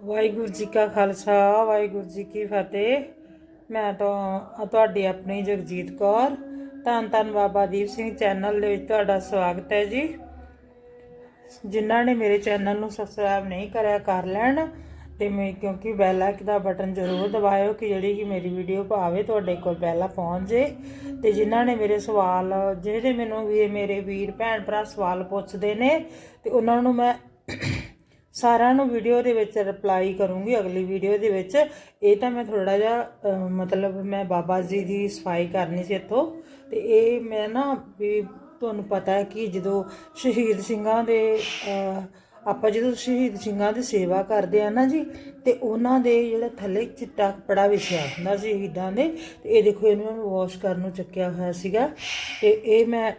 ਵਾਹਿਗੁਰੂ ਜੀ ਕਾ ਖਾਲਸਾ, ਵਾਹਿਗੁਰੂ ਜੀ ਕੀ ਫਤਿਹ। ਮੈਂ ਤਾਂ ਤੁਹਾਡੀ ਆਪਣੀ ਜਗਜੀਤ ਕੌਰ, ਧੰਨ ਧੰਨ ਬਾਬਾ ਦੀਪ ਸਿੰਘ ਚੈਨਲ ਦੇ ਵਿੱਚ ਤੁਹਾਡਾ ਸਵਾਗਤ ਹੈ ਜੀ। ਜਿਨ੍ਹਾਂ ਨੇ ਮੇਰੇ ਚੈਨਲ ਨੂੰ ਸਬਸਕ੍ਰਾਈਬ ਨਹੀਂ ਕਰਿਆ, ਕਰ ਲੈਣ ਤੇ ਮੈਂ, ਕਿਉਂਕਿ ਬੈਲ ਆਈਕਨ ਦਾ ਬਟਨ ਜ਼ਰੂਰ ਦਬਾਇਓ ਕਿ ਜਿਹੜੀ ਕਿ ਮੇਰੀ ਵੀਡੀਓ ਭਾਵੇਂ ਤੁਹਾਡੇ ਕੋਲ ਪਹਿਲਾਂ ਪਹੁੰਚ ਜੇ। ਤੇ ਜਿਨ੍ਹਾਂ ਨੇ ਮੇਰੇ ਸਵਾਲ, ਜਿਹੜੇ ਮੈਨੂੰ ਵੀ ਮੇਰੇ ਵੀਰ, ਭੈਣ ਭਰਾ ਸਵਾਲ ਪੁੱਛਦੇ ਨੇ, ਤੇ ਉਹਨਾਂ ਨੂੰ ਮੈਂ ਸਾਰਿਆਂ ਨੂੰ ਵੀਡੀਓ ਦੇ ਵਿੱਚ ਰਿਪਲਾਈ ਕਰੂੰਗੀ, ਅਗਲੀ ਵੀਡੀਓ ਦੇ ਵਿੱਚ। ਇਹ ਤਾਂ ਮੈਂ ਥੋੜਾ ਜਿਹਾ ਮਤਲਬ ਮੈਂ ਬਾਬਾ ਜੀ ਦੀ ਸਫ਼ਾਈ ਕਰਨੀ ਸੀ ਇੱਥੋਂ। ਤੇ ਇਹ ਮੈਂ ਨਾ ਵੀ ਤੁਹਾਨੂੰ ਪਤਾ ਹੈ ਕਿ ਜਦੋਂ ਸ਼ਹੀਦ ਸਿੰਘਾਂ ਦੇ ਆਪਾਂ ਜਦੋਂ ਸ਼ਹੀਦ ਸਿੰਘਾਂ ਦੀ ਸੇਵਾ ਕਰਦੇ ਆ ਨਾ ਜੀ, ਤੇ ਉਹਨਾਂ ਦੇ ਜਿਹੜਾ ਥੱਲੇ ਚਿੱਟਾ ਕੱਪੜਾ ਵਿਛਿਆ ਹੁੰਦਾ ਸ਼ਹੀਦਾਂ ਦੇ, ਤੇ ਇਹ ਦੇਖੋ ਇਹਨੂੰ ਨੂੰ ਵਾਸ਼ ਕਰਨ ਨੂੰ ਚੱਕਿਆ ਹੋਇਆ ਸੀਗਾ। ਤੇ ਇਹ ਮੈਂ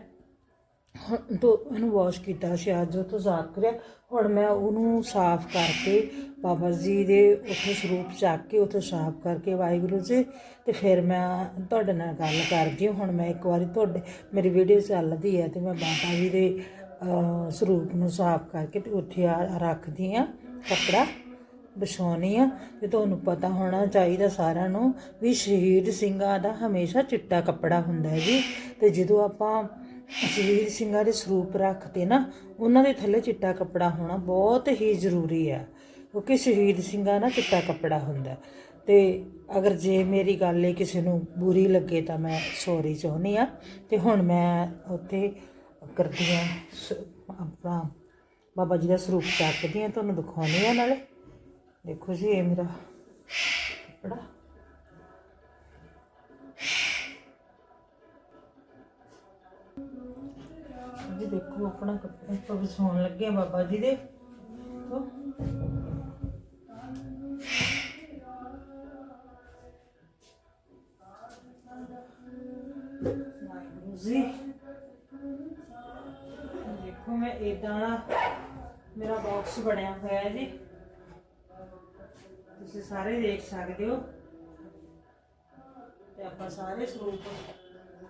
ਹੁਣ ਇਹਨੂੰ ਵਾਸ਼ ਕੀਤਾ ਸੀ ਅੱਜ ਉਹ ਤੋਂ ਜ਼ਾਤ ਕਰਿਆ, ਹੁਣ ਮੈਂ ਉਹਨੂੰ ਸਾਫ਼ ਕਰਕੇ ਬਾਬਾ ਜੀ ਦੇ ਉੱਥੇ ਸਰੂਪ ਚੱਕ ਕੇ ਉੱਥੇ ਸਾਫ਼ ਕਰਕੇ ਵਾਹਿਗੁਰੂ ਜੀ, ਤੇ ਫਿਰ ਮੈਂ ਤੁਹਾਡੇ ਨਾਲ ਗੱਲ ਕਰਦੀ ਹਾਂ। ਹੁਣ ਮੈਂ ਇੱਕ ਵਾਰੀ ਤੁਹਾਡੇ, ਮੇਰੀ ਵੀਡੀਓ ਚੱਲਦੀ ਹੈ ਤੇ ਮੈਂ ਬਾਬਾ ਜੀ ਦੇ ਸਰੂਪ ਨੂੰ ਸਾਫ਼ ਕਰਕੇ ਤੇ ਉੱਥੇ ਆ ਰੱਖਦੀ ਆ ਕੱਪੜਾ ਵਿਛਾਉਣੀ ਆ ਤੇ ਤੁਹਾਨੂੰ ਪਤਾ ਹੋਣਾ ਚਾਹੀਦਾ ਸਾਰਿਆਂ ਨੂੰ ਵੀ ਸ਼ਹੀਦ ਸਿੰਘਾਂ ਦਾ ਹਮੇਸ਼ਾ ਚਿੱਟਾ ਕੱਪੜਾ ਹੁੰਦਾ ਹੈ ਜੀ। ਤੇ ਜਦੋਂ ਆਪਾਂ ਸ਼ਹੀਦ ਸਿੰਘਾਂ ਦੇ ਸਰੂਪ ਰੱਖਦੇ ਨਾ, ਉਹਨਾਂ ਦੇ ਥੱਲੇ ਚਿੱਟਾ ਕੱਪੜਾ ਹੋਣਾ ਬਹੁਤ ਹੀ ਜ਼ਰੂਰੀ ਹੈ ਕਿਉਂਕਿ ਸ਼ਹੀਦ ਸਿੰਘਾਂ ਨਾ ਚਿੱਟਾ ਕੱਪੜਾ ਹੁੰਦਾ। ਤੇ ਅਗਰ ਜੇ ਮੇਰੀ ਗੱਲ ਇਹ ਕਿਸੇ ਨੂੰ ਬੁਰੀ ਲੱਗੇ ਤਾਂ ਮੈਂ ਸੌਰੀ ਚਾਹੁੰਦੀ ਆ, ਤੇ ਹੁਣ ਮੈਂ ਉੱਥੇ ਕਰਦੀ ਆ ਆਪਣਾ ਬਾਬਾ ਜੀ ਦਾ ਸਰੂਪ ਚੱਕਦੀ ਆ, ਤੁਹਾਨੂੰ ਦਿਖਾਉਣੀ ਆ ਨਾਲੇ। ਦੇਖੋ ਜੀ, ਇਹ ਮੇਰਾ ਕੱਪੜਾ। ਜੀ ਦੇਖੋ, ਆਪਣਾ ਕੱਪੜਾ ਤੋਂ ਵਿਛਾਉਣ ਲੱਗੇ ਆ ਬਾਬਾ ਜੀ ਦੇ। ਦੇਖੋ। ਜੀ। ਦੇਖੋ, ਮੈਂ ਇਦਾਂ ਦਾ ਮੇਰਾ ਬਾਕਸ ਬਣਿਆ ਹੋਇਆ ਹੈ ਜੀ। ਤੁਸੀਂ ਸਾਰੇ ਦੇਖ ਸਕਦੇ ਹੋ। ਤੇ ਆਪਾਂ ਸਾਰੇ ਸਰੂਪ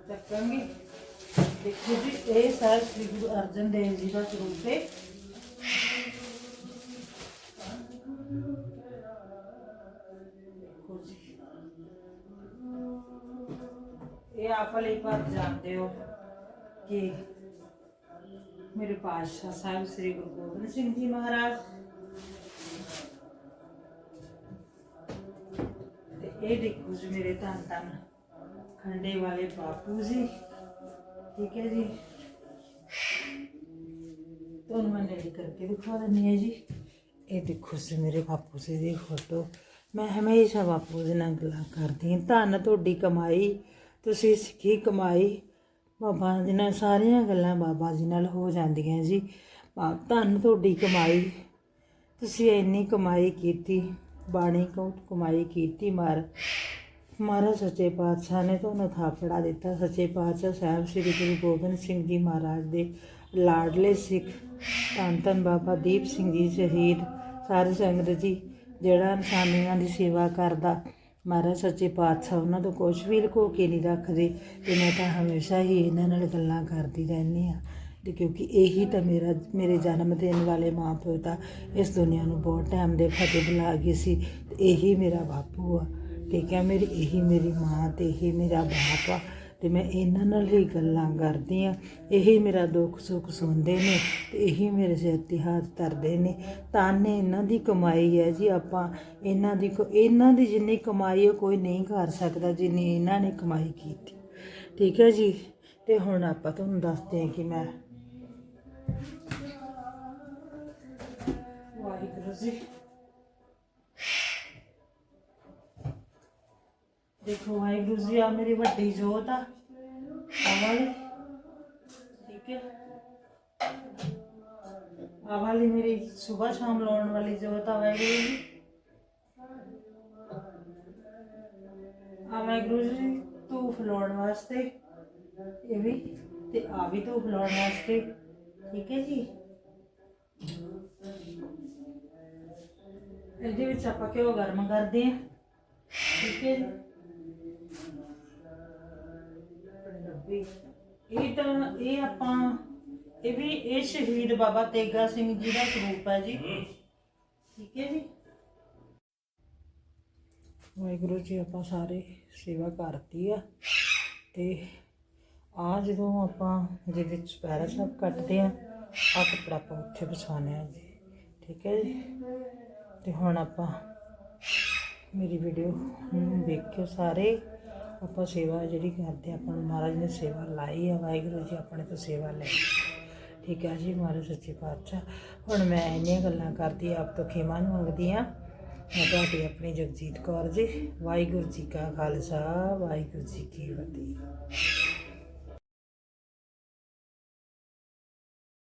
ਚੱਕਾਂਗੇ। ਦੇਖੋ ਜੀ, ਇਹ ਸਾਰਾ ਸ੍ਰੀ ਗੁਰੂ ਅਰਜਨ ਦੇਵ ਜੀ ਦਾ ਸਰੂਪ ਹੈ। ਇਹ ਆਪ ਲਈ ਪਰ ਜਾਣਦੇ ਹੋ ਕਿ ਮੇਰੇ ਪਾਤਸ਼ਾਹ ਸਾਹਿਬ ਸ੍ਰੀ ਗੁਰੂ ਗੋਬਿੰਦ ਸਿੰਘ ਜੀ ਮਹਾਰਾਜ। ਇਹ ਦੇਖੋ ਜੀ ਮੇਰੇ ਧੰਨ ਧੰਨ ਖੰਡੇ ਵਾਲੇ ਬਾਪੂ ਜੀ। ਠੀਕ ਹੈ ਜੀ। ਤੁਹਾਨੂੰ ਮੈਂ ਨੇੜੇ ਕਰਕੇ ਦਿਖਾ ਦਿੰਦੀ ਹਾਂ ਜੀ। ਇਹ ਦੇਖੋ ਜੀ ਮੇਰੇ ਬਾਪੂ ਜੀ ਦੀ ਫੋਟੋ ਮੈਂ ਹਮੇਸ਼ਾ ਬਾਪੂ ਦੇ ਨਾਲ ਗੱਲਾਂ ਕਰਦੀ ਹਾਂ। ਧੰਨ ਤੁਹਾਡੀ ਕਮਾਈ, ਤੁਸੀਂ ਸਿੱਖੀ ਕਮਾਈ। ਬਾਬਾ ਜੀ ਨਾਲ ਸਾਰੀਆਂ ਗੱਲਾਂ ਬਾਬਾ ਜੀ ਨਾਲ ਹੋ ਜਾਂਦੀਆਂ ਜੀ। ਧੰਨ ਤੁਹਾਡੀ ਕਮਾਈ। ਤੁਸੀਂ ਇੰਨੀ ਕਮਾਈ ਕੀਤੀ, ਬਾਣੀ ਕਮਾਈ ਕੀਤੀ ਮਾਰ। ਮਹਾਰਾਜ ਸੱਚੇ ਪਾਤਸ਼ਾਹ ਨੇ ਤੁਹਾਨੂੰ ਥਾਪੜਾ ਦਿੱਤਾ। ਸੱਚੇ ਪਾਤਸ਼ਾਹ ਸਾਹਿਬ ਸ੍ਰੀ ਗੁਰੂ ਗੋਬਿੰਦ ਸਿੰਘ ਜੀ ਮਹਾਰਾਜ ਦੇ ਲਾਡਲੇ ਸਿੱਖ ਧੰਨ ਧੰਨ ਬਾਬਾ ਦੀਪ ਸਿੰਘ ਜੀ ਸ਼ਹੀਦ, ਸਾਰੇ ਸੰਗਤ ਜੀ, ਜਿਹੜਾ ਇਨਸਾਨੀਆਂ ਦੀ ਸੇਵਾ ਕਰਦਾ, ਮਹਾਰਾਜ ਸੱਚੇ ਪਾਤਸ਼ਾਹ ਉਹਨਾਂ ਤੋਂ ਕੁਝ ਵੀ ਲੁਕੋ ਕੇ ਨਹੀਂ ਰੱਖਦੇ ਤੇ ਮੈਂ ਤਾਂ ਹਮੇਸ਼ਾ ਹੀ ਇਹਨਾਂ ਨਾਲ ਗੱਲਾਂ ਕਰਦੀ ਰਹਿੰਦੀ ਆ ਤੇ ਕਿਉਂਕਿ ਇਹੀ ਤਾਂ ਮੇਰਾ, ਮੇਰੇ ਜਨਮ ਦੇਣ ਵਾਲੇ ਮਾਂ ਪਿਓ ਤਾਂ ਇਸ ਦੁਨੀਆ ਨੂੰ ਬਹੁਤ ਟਾਈਮ ਦੇ ਫਤਿਹ ਬੁਲਾ ਗਏ ਸੀ ਇਹੀ ਮੇਰਾ ਬਾਪੂ ਆ। ਠੀਕ ਹੈ ਮੇਰੀ ਇਹੀ ਮੇਰੀ ਮਾਂ ਤੇ ਇਹੀ ਮੇਰਾ ਬਾਪ ਆ ਤੇ ਮੈਂ ਇਹਨਾਂ ਨਾਲ ਹੀ ਗੱਲਾਂ ਕਰਦੀ ਆ। ਇਹੀ ਮੇਰਾ ਦੁੱਖ ਸੁੱਖ ਸੁਣਦੇ ਨੇ ਤੇ ਇਹੀ ਮੇਰੇ ਸਿਰ ਤੇ ਹੱਥ ਧਰਦੇ ਨੇ। ਤਾਨੇ ਇਹਨਾਂ ਦੀ ਕਮਾਈ ਹੈ ਜੀ ਆਪਾਂ। ਇਹਨਾਂ ਦੀ ਕੋ- ਇਹਨਾਂ ਦੀ ਜਿੰਨੀ ਕਮਾਈ ਉਹ ਕੋਈ ਨਹੀਂ ਕਰ ਸਕਦਾ ਜਿੰਨੀ ਇਹਨਾਂ ਨੇ ਕਮਾਈ ਕੀਤੀ। ਠੀਕ ਹੈ ਜੀ? ਤੇ ਹੁਣ ਆਪਾਂ ਤੁਹਾਨੂੰ ਦੱਸਦੇ ਹਾਂ ਕਿ ਮੈਂ ਵਾਹਿਗੁਰੂ ਜੀ। ਦੇਖੋ ਵਾਹਿਗੁਰੂ ਜੀ ਆ ਮੇਰੀ ਵੱਡੀ ਜੋਤ ਆ। ਆਹ ਠੀਕ ਹੈ। ਆਹ ਮੇਰੀ ਸਵੇਰ ਸ਼ਾਮ ਲਾਉਣ ਵਾਲੀ ਜੋਤ ਆ ਵਾਹਿਗੁਰੂ ਜੀ। ਆ ਵਾਹਿਗੁਰੂ ਜੀ, ਧੂਫ ਲਾਉਣ ਵਾਸਤੇ ਇਹ ਵੀ ਤੇ ਆ ਵੀ ਧੂਫ ਲਾਉਣ ਵਾਸਤੇ। ਠੀਕ ਹੈ ਜੀ। ਇਹਦੇ ਵਿੱਚ ਆਪਾਂ ਘਿਓ ਗਰਮ ਕਰਦੇ ਹਾਂ। ਠੀਕ ਹੈ ਜੀ। ਇਹ ਤਾਂ ਇਹ ਆਪਾਂ ਇਹ ਵੀ ਇਹ ਸ਼ਹੀਦ ਬਾਬਾ ਤੇਗਾ ਸਿੰਘ ਜੀ ਦਾ ਸਰੂਪ ਹੈ ਜੀ। ਠੀਕ ਹੈ ਜੀ? ਵਾਹਿਗੁਰੂ ਜੀ ਆਪਾਂ ਸਾਰੇ ਸੇਵਾ ਕਰਤੀ ਆ। ਤੇ ਆ ਜਦੋਂ ਆਪਾਂ ਜਿਹਦੇ ਚ ਪੈਰਾ ਸਾਹਿਬ ਕੱਟਦੇ ਆ ਆ ਕੱਪੜਾ ਆਪਾਂ ਉੱਥੇ ਵਿਛਾਉਂਦੇ ਆ ਜੀ। ਠੀਕ ਹੈ ਜੀ? ਤੇ ਹੁਣ ਆਪਾਂ ਮੇਰੀ ਵੀਡੀਓ ਨੂੰ ਵੇਖਿਓ ਸਾਰੇ। ਆਪਾਂ ਸੇਵਾ ਜਿਹੜੀ ਕਰਦੇ ਆਪਾਂ ਨੂੰ ਮਹਾਰਾਜ ਨੇ ਸੇਵਾ ਲਾਈ ਆ, ਵਾਹਿਗੁਰੂ ਜੀ ਆਪਣੇ ਤੋਂ ਸੇਵਾ ਲੈ ਠੀਕ ਹੈ ਜੀ, ਮਹਾਰਾਜ ਸੱਚੇ ਪਾਤਸ਼ਾਹ। ਹੁਣ ਮੈਂ ਇੰਨੀਆਂ ਗੱਲਾਂ ਕਰਦੀ, ਆਪ ਤੋਂ ਖਿਮਾ ਮੰਗਦੀ ਆ ਮੈਂ ਤੁਹਾਡੀ ਆਪਣੀ ਜਗਜੀਤ ਕੌਰ ਜੀ, ਵਾਹਿਗੁਰੂ ਜੀ ਕਾ ਖਾਲਸਾ, ਵਾਹਿਗੁਰੂ ਜੀ ਕੀ ਫਤਿਹ।